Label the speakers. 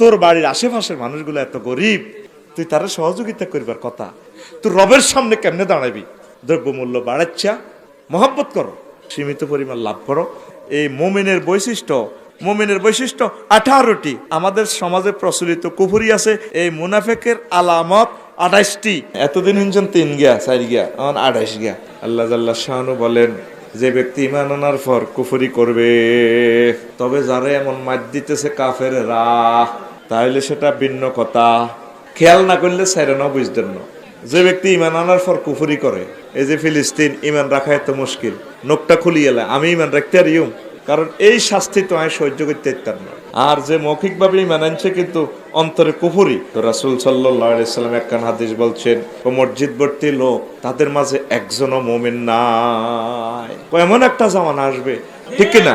Speaker 1: তোর বাড়ির আশেপাশের মানুষগুলো এত গরিব, তুই তারা সহযোগিতা করবার কথা। তুই রবের সামনে কেমনে দাঁড়াবি? দ্রব্যমূল্য বাড়াচ্ছা, মহব্বত করো, সীমিত পরিমাণ লাভ করো। এই মোমেনের বৈশিষ্ট্য মোমেনের বৈশিষ্ট্য আঠারোটি। আমাদের সমাজে প্রচলিত কুফুরি আছে, এই মুনাফেকের আলামত আঠাইশটি এতদিন তিন গিয়া, চার গিয়া, এখন আঠাইশ গিয়া। আল্লাহ জাল্লাহ শাহানু বলেন যে ব্যক্তি ইমান আনার পর কুফরি করবে, তবে যারে এমন মাত দিতেছে কাফের রা তাহলে সেটা ভিন্ন কথা। খেয়াল না করলে সেরে না বুঝতেন না। যে ব্যক্তি ইমান আনার পর কুফরি করে, এই যে ফিলিস্তিন ইমান রাখা এত মুশকিল। নোকটা খুলিয়ে আমি ইমান রাখতে পারিও কারণ এই শাস্তি তো আমি সহ্য করতে পারতাম না। আর যে মৌখিক ভাবে ইমান আনছে কিন্তু অন্তরে কুহুরি তো রাসুল সাল্লাম একখান হাদিস বলছেন, ও মসজিদ ভর্তি লোক, তাদের মাঝে একজনও মোমেন না এমন একটা জামানা আসবে। ঠিক কিনা